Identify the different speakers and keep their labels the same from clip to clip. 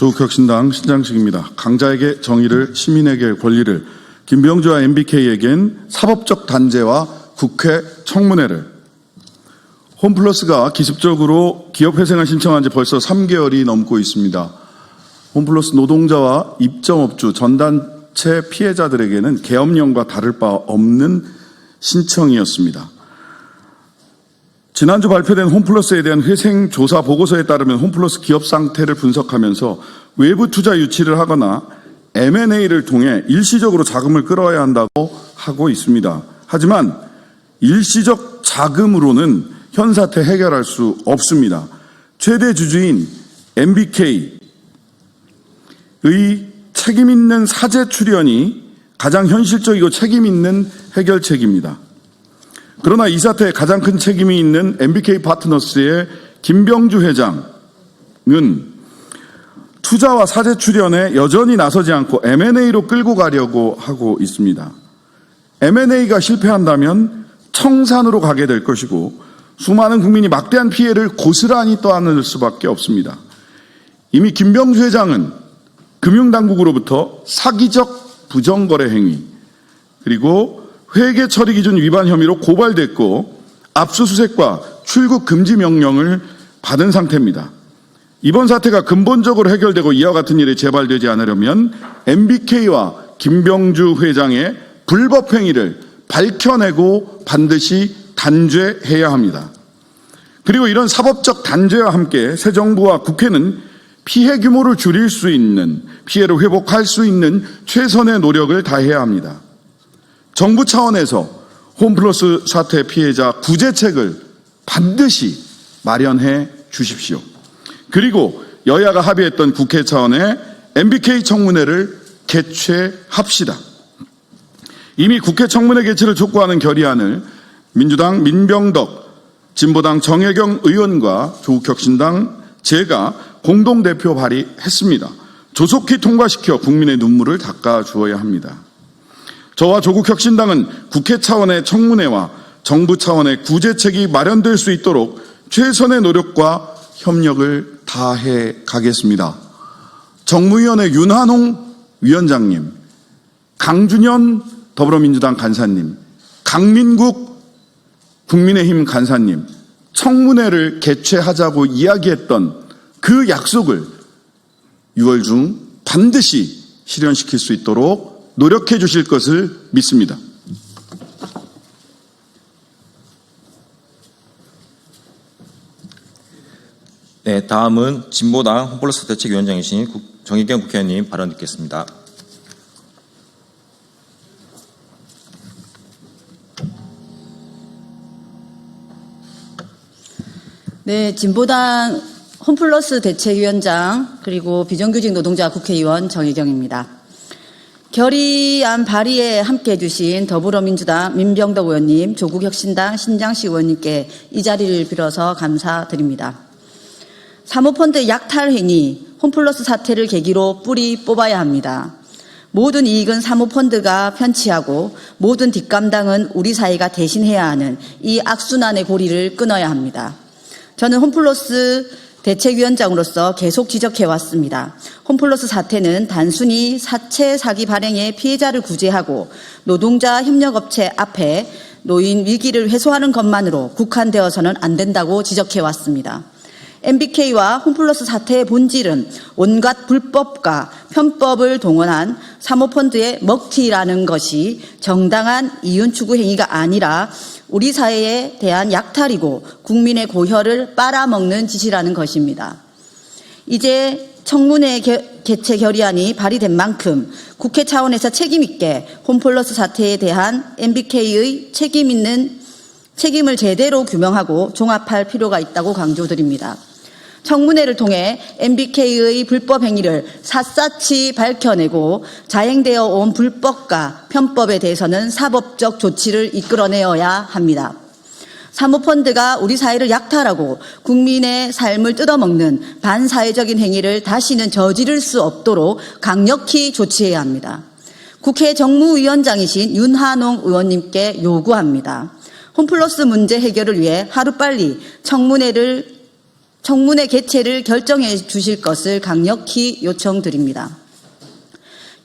Speaker 1: 조국혁신당 신장식입니다. 강자에게 정의를, 시민에게 권리를, 김병주와 MBK에겐 사법적 단죄와 국회 청문회를. 홈플러스가 기습적으로 기업회생을 신청한 지 벌써 3개월이 넘고 있습니다. 홈플러스 노동자와 입점업주, 전단체 피해자들에게는 계엄령과 다를 바 없는 신청이었습니다. 지난주 발표된 홈플러스에 대한 회생 조사 보고서에 따르면 홈플러스 기업 상태를 분석하면서 외부 투자 유치를 하거나 M&A를 통해 일시적으로 자금을 끌어야 한다고 하고 있습니다. 하지만 일시적 자금으로는 현 사태 해결할 수 없습니다. 최대 주주인 MBK의 책임 있는 사제 출연이 가장 현실적이고 책임 있는 해결책입니다. 그러나 이 사태에 가장 큰 책임이 있는 MBK 파트너스의 김병주 회장은 투자와 사재 출연에 여전히 나서지 않고 M&A로 끌고 가려고 하고 있습니다. M&A가 실패한다면 청산으로 가게 될 것이고 수많은 국민이 막대한 피해를 고스란히 떠안을 수밖에 없습니다. 이미 김병주 회장은 금융당국으로부터 사기적 부정거래 행위 그리고 회계 처리 기준 위반 혐의로 고발됐고 압수수색과 출국 금지 명령을 받은 상태입니다. 이번 사태가 근본적으로 해결되고 이와 같은 일이 재발되지 않으려면 MBK와 김병주 회장의 불법 행위를 밝혀내고 반드시 단죄해야 합니다. 그리고 이런 사법적 단죄와 함께 새 정부와 국회는 피해 규모를 줄일 수 있는 피해를 회복할 수 있는 최선의 노력을 다해야 합니다. 정부 차원에서 홈플러스 사태 피해자 구제책을 반드시 마련해 주십시오. 그리고 여야가 합의했던 국회 차원의 MBK 청문회를 개최합시다. 이미 국회 청문회 개최를 촉구하는 결의안을 민주당 민병덕, 진보당 정혜경 의원과 조국혁신당 제가 공동대표 발의했습니다. 조속히 통과시켜 국민의 눈물을 닦아주어야 합니다. 저와 조국 혁신당은 국회 차원의 청문회와 정부 차원의 구제책이 마련될 수 있도록 최선의 노력과 협력을 다해 가겠습니다. 정무위원회 윤한홍 위원장님, 강준현 더불어민주당 간사님, 강민국 국민의힘 간사님, 청문회를 개최하자고 이야기했던 그 약속을 6월 중 반드시 실현시킬 수 있도록 노력해 주실 것을 믿습니다.
Speaker 2: 네, 다음은 진보당 홈플러스 대책위원장이신 국- 정의경 국회의원님 발언 듣겠습니다.
Speaker 3: 네, 진보당 홈플러스 대책위원장 그리고 비정규직 노동자 국회의원 정혜경입니다. 결의안 발의에 함께해 주신 더불어민주당 민병덕 의원님, 조국혁신당 신장식 의원님께 이 자리를 빌어서 감사드립니다. 사모펀드 약탈 행위, 홈플러스 사태를 계기로 뿌리 뽑아야 합니다. 모든 이익은 사모펀드가 편취하고 모든 뒷감당은 우리 사회가 대신해야 하는 이 악순환의 고리를 끊어야 합니다. 저는 홈플러스 대책위원장으로서 계속 지적해 왔습니다. 홈플러스 사태는 단순히 사채 사기 발행의 피해자를 구제하고 노동자 협력업체 앞에 노인 위기를 해소하는 것만으로 국한되어서는 안 된다고 지적해 왔습니다. MBK와 홈플러스 사태의 본질은 온갖 불법과 편법을 동원한 사모펀드의 먹튀라는 것이 정당한 이윤 추구 행위가 아니라 우리 사회에 대한 약탈이고 국민의 고혈을 빨아먹는 짓이라는 것입니다. 이제 청문회 개, 개최 결의안이 발의된 만큼 국회 차원에서 책임있게 홈플러스 사태에 대한 MBK의 책임 있는 책임을 제대로 규명하고 종합할 필요가 있다고 강조드립니다. 청문회를 통해 MBK의 불법 행위를 샅샅이 밝혀내고 자행되어 온 불법과 편법에 대해서는 사법적 조치를 이끌어내어야 합니다. 사모펀드가 우리 사회를 약탈하고 국민의 삶을 뜯어먹는 반사회적인 행위를 다시는 저지를 수 없도록 강력히 조치해야 합니다. 국회 정무위원장이신 윤한홍 의원님께 요구합니다. 홈플러스 문제 해결을 위해 하루빨리 청문회를 청문회 개최를 결정해 주실 것을 강력히 요청드립니다.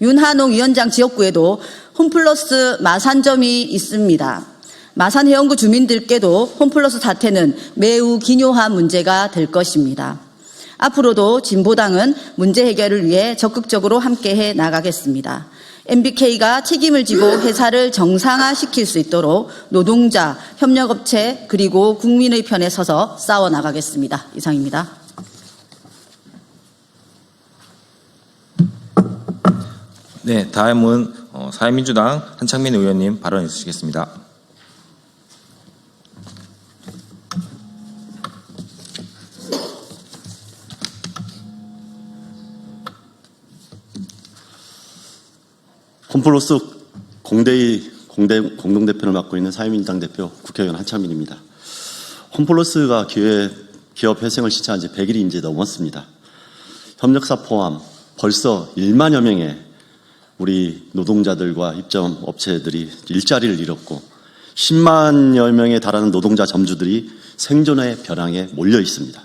Speaker 3: 윤한홍 위원장 지역구에도 홈플러스 마산점이 있습니다. 마산 해운구 주민들께도 홈플러스 사태는 매우 기묘한 문제가 될 것입니다. 앞으로도 진보당은 문제 해결을 위해 적극적으로 함께해 나가겠습니다. MBK가 책임을 지고 회사를 정상화시킬 수 있도록 노동자, 협력업체 그리고 국민의 편에 서서 싸워 나가겠습니다. 이상입니다.
Speaker 2: 네, 다음은 어, 사회민주당 한창민 의원님 발언해 주시겠습니다.
Speaker 4: 홈플러스 공대의 공대 공동대표를 맡고 있는 사회민주당 대표 국회의원 한창민입니다. 홈플러스가 기회, 기업 회생을 시작한 지 100일이 이제 넘었습니다. 협력사 포함 벌써 1만여 명의 우리 노동자들과 입점 업체들이 일자리를 잃었고 10만여 명에 달하는 노동자 점주들이 생존의 벼랑에 몰려 있습니다.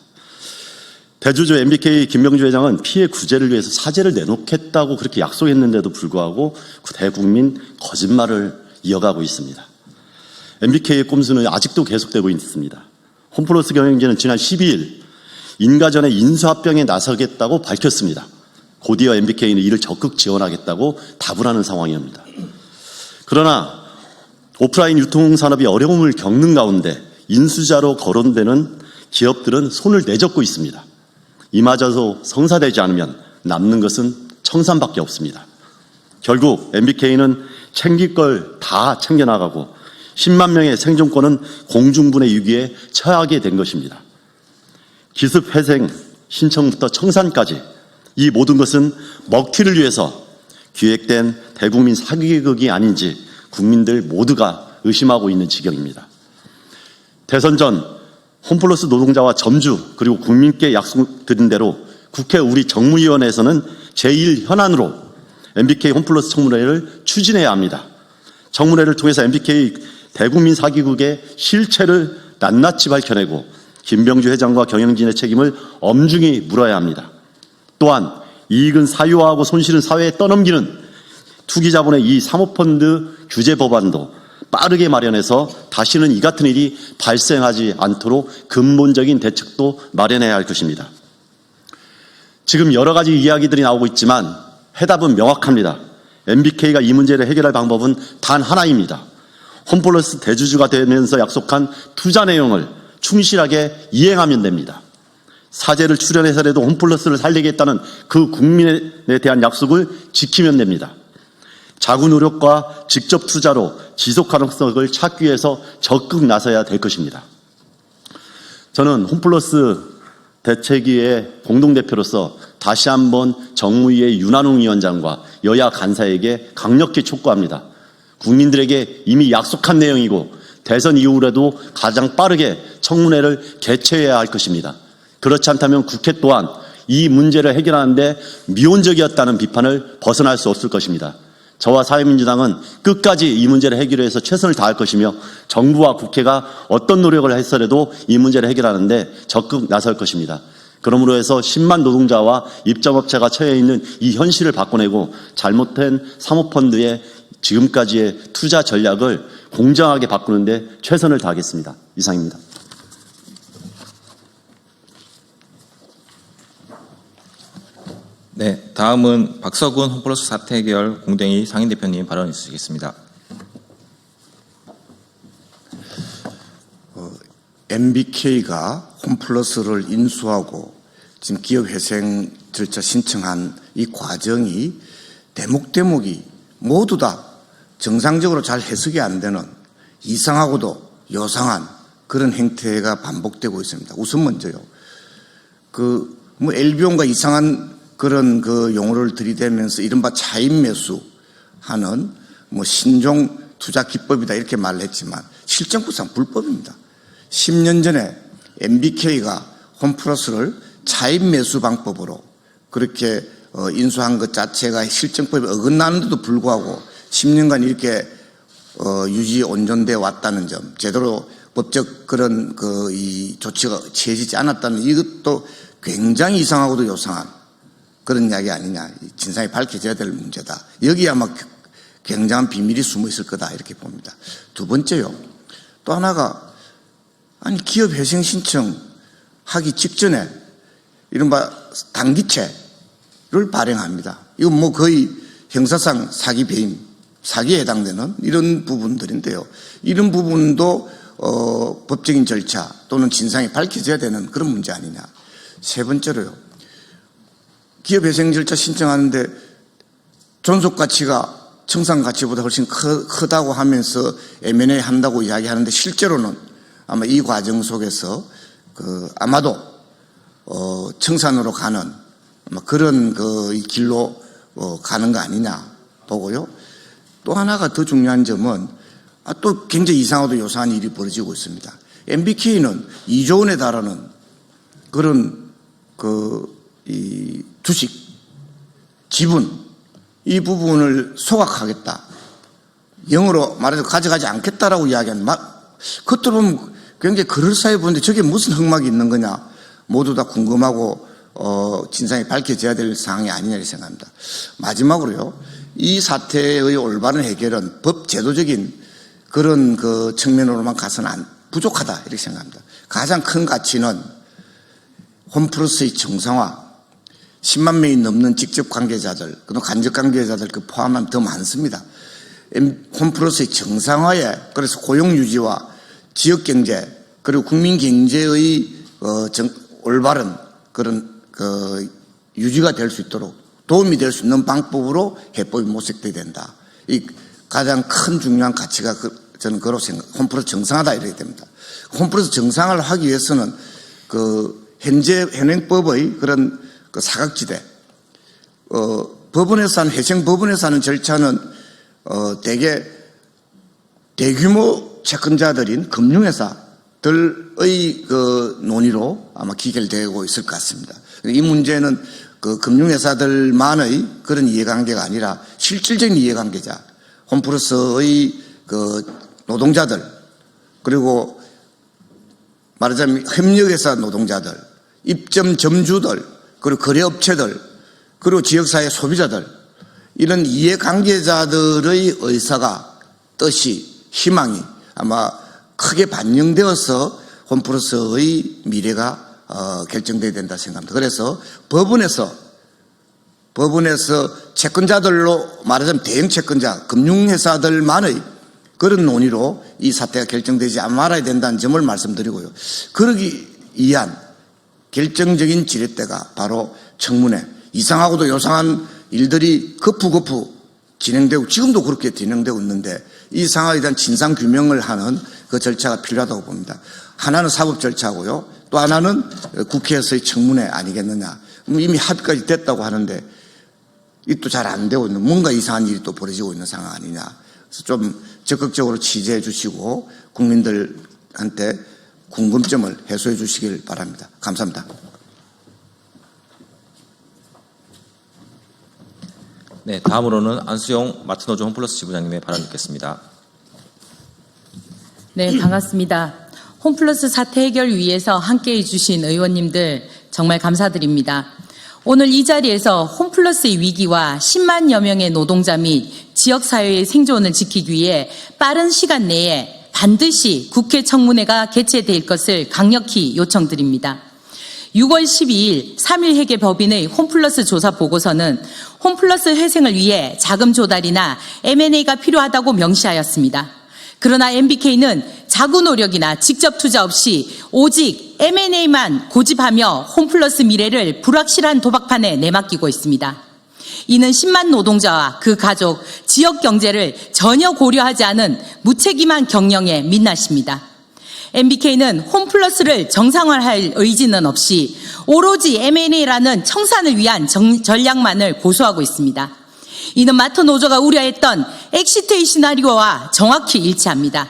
Speaker 4: 대주주 MBK 김명주 회장은 피해 구제를 위해서 사죄를 내놓겠다고 그렇게 약속했는데도 불구하고 그 대국민 거짓말을 이어가고 있습니다. MBK의 꼼수는 아직도 계속되고 있습니다. 홈플러스 경영진은 지난 12일 인가전에 인수합병에 나서겠다고 밝혔습니다. 곧이어 MBK는 이를 적극 지원하겠다고 답을 하는 상황입니다. 그러나 오프라인 유통산업이 어려움을 겪는 가운데 인수자로 거론되는 기업들은 손을 내젓고 있습니다. 이마저도 성사되지 않으면 남는 것은 청산밖에 없습니다. 결국 MBK는 챙길 걸 다 챙겨나가고 10만 명의 생존권은 공중분해 위기에 처하게 된 것입니다. 기습 회생 신청부터 청산까지 이 모든 것은 먹튀를 위해서 기획된 대국민 사기극이 아닌지 국민들 모두가 의심하고 있는 지경입니다. 대선 전 홈플러스 노동자와 점주 그리고 국민께 약속드린 대로 국회 우리 정무위원회에서는 제1 현안으로 MBK 홈플러스 청문회를 추진해야 합니다. 청문회를 통해서 MBK 대국민 사기국의 실체를 낱낱이 밝혀내고 김병주 회장과 경영진의 책임을 엄중히 물어야 합니다. 또한 이익은 사유화하고 손실은 사회에 떠넘기는 투기자본의 이 사모펀드 규제 법안도 빠르게 마련해서 다시는 이 같은 일이 발생하지 않도록 근본적인 대책도 마련해야 할 것입니다. 지금 여러 가지 이야기들이 나오고 있지만 해답은 명확합니다. MBK가 이 문제를 해결할 방법은 단 하나입니다. 홈플러스 대주주가 되면서 약속한 투자 내용을 충실하게 이행하면 됩니다. 사제를 출연해서라도 홈플러스를 살리겠다는 그 국민에 대한 약속을 지키면 됩니다. 자구 노력과 직접 투자로 지속 가능성을 찾기 위해서 적극 나서야 될 것입니다. 저는 홈플러스 대책위의 공동대표로서 다시 한번 정무위의 윤한홍 위원장과 여야 간사에게 강력히 촉구합니다. 국민들에게 이미 약속한 내용이고 대선 이후라도 가장 빠르게 청문회를 개최해야 할 것입니다. 그렇지 않다면 국회 또한 이 문제를 해결하는데 미온적이었다는 비판을 벗어날 수 없을 것입니다. 저와 사회민주당은 끝까지 이 문제를 해결해 위해서 최선을 다할 것이며 정부와 국회가 어떤 노력을 했더라도 이 문제를 해결하는데 적극 나설 것입니다. 그러므로 해서 10만 노동자와 입점업체가 처해 있는 이 현실을 바꿔내고 잘못된 사모펀드의 지금까지의 투자 전략을 공정하게 바꾸는데 최선을 다하겠습니다. 이상입니다.
Speaker 2: 네, 다음은 박서군 홈플러스 사태 해결 공동의 상임 대표님 발언해 주시겠습니다.
Speaker 5: MBK가 홈플러스를 인수하고 지금 기업 회생 절차 신청한 이 과정이 대목대목이 모두 다 정상적으로 잘 해석이 안 되는 이상하고도 요상한 그런 행태가 반복되고 있습니다. 우선 먼저요. 그, 뭐, 엘비온과 이상한 그런 그 용어를 들이대면서 이른바 차인 매수 하는 뭐 신종 투자 기법이다 이렇게 말을 했지만 실정구상 불법입니다. 10년 전에 MBK가 홈플러스를 차인 매수 방법으로 그렇게 어, 인수한 것 자체가 실정법에 어긋나는데도 불구하고 10년간 이렇게 어, 유지 온전돼 왔다는 점 제대로 법적 그런 그 이 조치가 취해지지 않았다는 이것도 굉장히 이상하고도 요상한 그런 이야기 아니냐. 이 진상이 밝혀져야 될 문제다. 여기 아마 굉장한 비밀이 숨어 있을 거다 이렇게 봅니다. 두 번째요. 또 하나가 아니 기업 회생 신청 하기 직전에 이른바 단기채를 발행합니다. 이건 뭐 거의 형사상 사기 배임, 사기에 해당되는 이런 부분들인데요. 이런 부분도 어, 법적인 절차 또는 진상이 밝혀져야 되는 그런 문제 아니냐. 세 번째로요. 기업 회생 절차 신청하는데 존속 가치가 청산 가치보다 훨씬 크, 크다고 하면서 M&A 한다고 이야기하는데 실제로는 아마 이 과정 속에서 그 아마도 어, 청산으로 가는 아마 그런 그 길로 어, 가는 거 아니냐 보고요. 또 하나가 더 중요한 점은 아, 또 굉장히 이상하도 요상한 일이 벌어지고 있습니다. MBK는 2조 원에 달하는 그런 그이 주식 지분 이 부분을 소각하겠다. 영어로 말해서 가져가지 않겠다라고 이야기하는 막 그것도 보면 굉장히 그럴싸해 보이는데 저게 무슨 흑막이 있는 거냐 모두 다 궁금하고 어, 진상이 밝혀져야 될 상황이 아니냐 이렇게 생각합니다. 마지막으로요. 이 사태의 올바른 해결은 법 제도적인 그런 그 측면으로만 가서는 안, 부족하다 이렇게 생각합니다. 가장 큰 가치는 홈플러스의 정상화 10만 명이 넘는 직접 관계자들, 그리고 간접 관계자들 그 포함하면 더 많습니다. 엠- 홈플러스의 정상화에 그래서 고용 유지와 지역 경제 그리고 국민 경제의 어, 정- 올바른 그런 그 유지가 될 수 있도록 도움이 될 수 있는 방법으로 해법이 모색돼야 된다. 이 가장 큰 중요한 가치가 그, 저는 그로 생각, 홈플러스 정상화다 이렇게 됩니다. 홈플러스 정상화를 하기 위해서는 그 현재 현행법의 그런 그 사각지대, 어, 법원에서 하는, 회생 법원에서 하는 절차는, 어, 대개 대규모 채권자들인 금융회사들의 그 논의로 아마 기결되고 있을 것 같습니다. 이 문제는 그 금융회사들만의 그런 이해관계가 아니라 실질적인 이해관계자, 홈플러스의 그 노동자들, 그리고 말하자면 협력회사 노동자들, 입점 점주들, 그리고 거래업체들, 그리고 지역사회 소비자들, 이런 이해관계자들의 의사가, 뜻이, 희망이 아마 크게 반영되어서 홈플러스의 미래가 어, 결정돼야 된다 생각합니다. 그래서 법원에서 법원에서 채권자들로 말하자면 대형 채권자, 금융회사들만의 그런 논의로 이 사태가 결정되지 말아야 된다는 점을 말씀드리고요. 그러기 위한 결정적인 지렛대가 바로 청문회. 이상하고도 요상한 일들이 거푸거푸 진행되고 지금도 그렇게 진행되고 있는데 이 상황에 대한 진상 규명을 하는 그 절차가 필요하다고 봅니다. 하나는 사법 절차고요. 또 하나는 국회에서의 청문회 아니겠느냐. 이미 합의까지 됐다고 하는데 이또잘안 되고 있는 뭔가 이상한 일이 또 벌어지고 있는 상황 아니냐. 그래서 좀 적극적으로 취재해 주시고 국민들한테 궁금점을 해소해 주시길 바랍니다. 감사합니다.
Speaker 2: 네, 다음으로는 안수용 마트노조 홈플러스 지부장님의 발언 듣겠습니다.
Speaker 6: 네, 반갑습니다. 홈플러스 사태 해결 위해서 함께 해주신 의원님들 정말 감사드립니다. 오늘 이 자리에서 홈플러스의 위기와 10만여 명의 노동자 및 지역사회의 생존을 지키기 위해 빠른 시간 내에 반드시 국회 청문회가 개최될 것을 강력히 요청드립니다. 6월 12일 3일 회계 법인의 홈플러스 조사 보고서는 홈플러스 회생을 위해 자금 조달이나 M&A가 필요하다고 명시하였습니다. 그러나 MBK는 자구 노력이나 직접 투자 없이 오직 M&A만 고집하며 홈플러스 미래를 불확실한 도박판에 내맡기고 있습니다. 이는 10만 노동자와 그 가족, 지역 경제를 전혀 고려하지 않은 무책임한 경영의 민낯입니다. MBK는 홈플러스를 정상화할 의지는 없이 오로지 M&A라는 청산을 위한 정- 전략만을 고수하고 있습니다. 이는 마트 노조가 우려했던 엑시트의 시나리오와 정확히 일치합니다.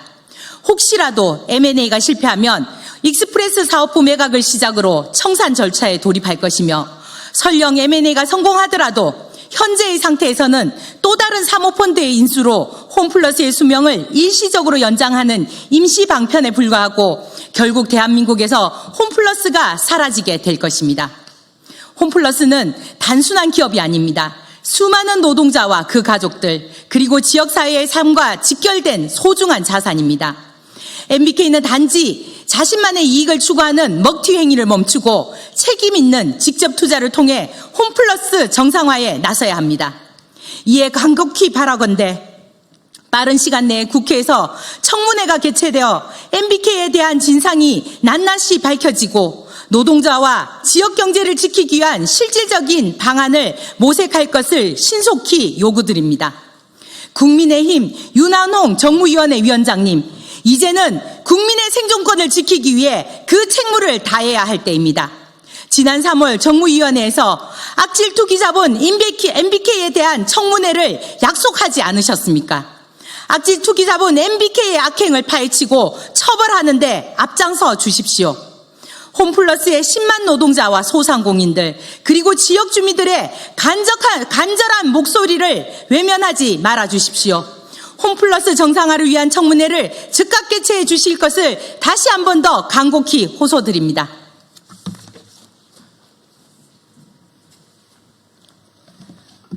Speaker 6: 혹시라도 M&A가 실패하면 익스프레스 사업부 매각을 시작으로 청산 절차에 돌입할 것이며 설령 M&A가 성공하더라도 현재의 상태에서는 또 다른 사모펀드의 인수로 홈플러스의 수명을 일시적으로 연장하는 임시 방편에 불과하고 결국 대한민국에서 홈플러스가 사라지게 될 것입니다. 홈플러스는 단순한 기업이 아닙니다. 수많은 노동자와 그 가족들, 그리고 지역사회의 삶과 직결된 소중한 자산입니다. MBK는 단지 자신만의 이익을 추구하는 먹튀 행위를 멈추고 책임 있는 직접 투자를 통해 홈플러스 정상화에 나서야 합니다. 이에 간곡히 바라건대 빠른 시간 내에 국회에서 청문회가 개최되어 MBK에 대한 진상이 낱낱이 밝혀지고 노동자와 지역 경제를 지키기 위한 실질적인 방안을 모색할 것을 신속히 요구드립니다. 국민의힘 윤한홍 정무위원회 위원장님, 이제는 국민의 생존권을 지키기 위해 그 책무를 다해야 할 때입니다. 지난 3월 정무위원회에서 악질 투기 자본 MBK에 대한 청문회를 약속하지 않으셨습니까? 악질 투기 자본 MBK의 악행을 파헤치고 처벌하는데 앞장서 주십시오. 홈플러스의 10만 노동자와 소상공인들 그리고 지역 주민들의 간절한, 간절한 목소리를 외면하지 말아 주십시오. 홈플러스 정상화를 위한 청문회를 즉각 개최해 주실 것을 다시 한 번 더 간곡히 호소드립니다.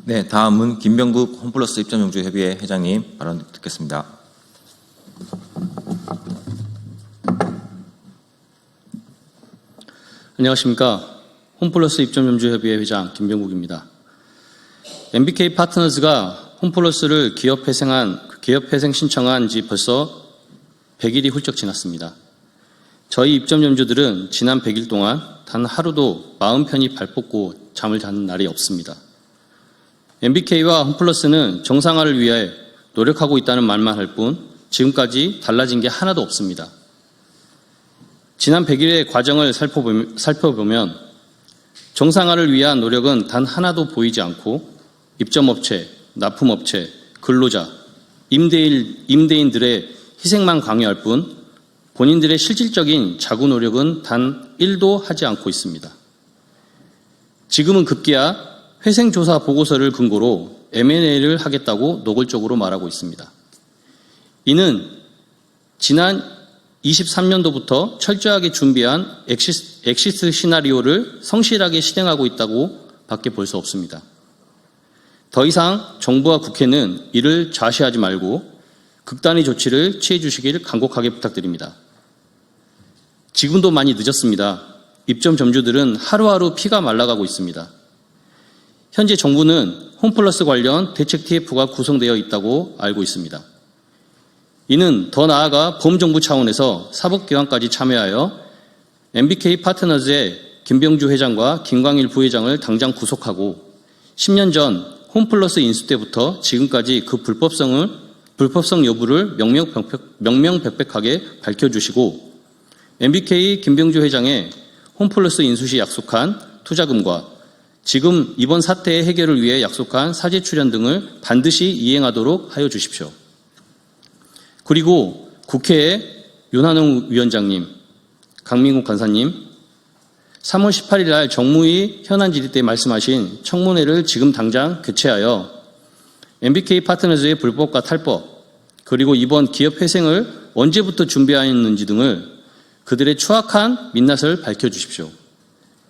Speaker 2: 네, 다음은 김병국 홈플러스 입점용주 협의회 회장님 발언 듣겠습니다.
Speaker 7: 안녕하십니까. 홈플러스 입점점주협의회 회장 김병국입니다. MBK 파트너즈가 홈플러스를 기업 회생한, 기업 회생 신청한 지 벌써 100일이 훌쩍 지났습니다. 저희 입점점주들은 지난 100일 동안 단 하루도 마음 편히 발 뻗고 잠을 자는 날이 없습니다. MBK와 홈플러스는 정상화를 위해 노력하고 있다는 말만 할 뿐 지금까지 달라진 게 하나도 없습니다. 지난 100일의 과정을 살펴보면 정상화를 위한 노력은 단 하나도 보이지 않고 입점업체, 납품업체, 근로자, 임대인, 임대인들의 희생만 강요할 뿐 본인들의 실질적인 자구 노력은 단 1도 하지 않고 있습니다. 지금은 급기야 회생조사 보고서를 근거로 M&A를 하겠다고 노골적으로 말하고 있습니다. 이는 지난 23년도부터 철저하게 준비한 엑시스, 엑시스 시나리오를 성실하게 실행하고 있다고 밖에 볼 수 없습니다. 더 이상 정부와 국회는 이를 좌시하지 말고 극단의 조치를 취해 주시길 간곡하게 부탁드립니다. 지금도 많이 늦었습니다. 입점 점주들은 하루하루 피가 말라가고 있습니다. 현재 정부는 홈플러스 관련 대책 TF가 구성되어 있다고 알고 있습니다. 이는 더 나아가 범정부 차원에서 사법기관까지 참여하여 MBK 파트너즈의 김병주 회장과 김광일 부회장을 당장 구속하고 10년 전 홈플러스 인수 때부터 지금까지 그 불법성을 불법성 여부를 명명백백, 명명백백 하게 밝혀주시고 MBK 김병주 회장의 홈플러스 인수 시 약속한 투자금과 지금 이번 사태의 해결을 위해 약속한 사제 출연 등을 반드시 이행하도록 하여 주십시오. 그리고 국회에 윤한홍 위원장님, 강민국 간사님, 3월 18일 날 정무위 현안 질의 때 말씀하신 청문회를 지금 당장 개최하여 MBK 파트너즈의 불법과 탈법, 그리고 이번 기업 회생을 언제부터 준비하였는지 등을 그들의 추악한 민낯을 밝혀주십시오.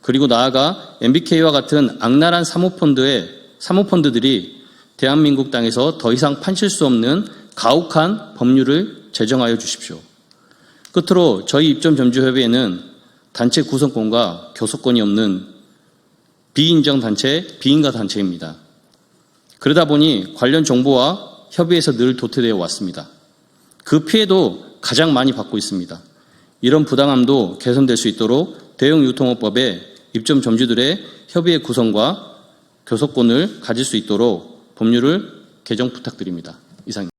Speaker 7: 그리고 나아가 MBK와 같은 악랄한 사모펀드의 사모펀드들이 대한민국 땅에서 더 이상 판칠 수 없는 가혹한 법률을 제정하여 주십시오. 끝으로 저희 입점 점주협의회는 단체 구성권과 교섭권이 없는 비인정 단체, 비인가 단체입니다. 그러다 보니 관련 정보와 협의에서 늘 도태되어 왔습니다. 그 피해도 가장 많이 받고 있습니다. 이런 부당함도 개선될 수 있도록 대형 유통업법에 입점 점주들의 협의의 구성과 교섭권을 가질 수 있도록 법률을 개정 부탁드립니다. 이상.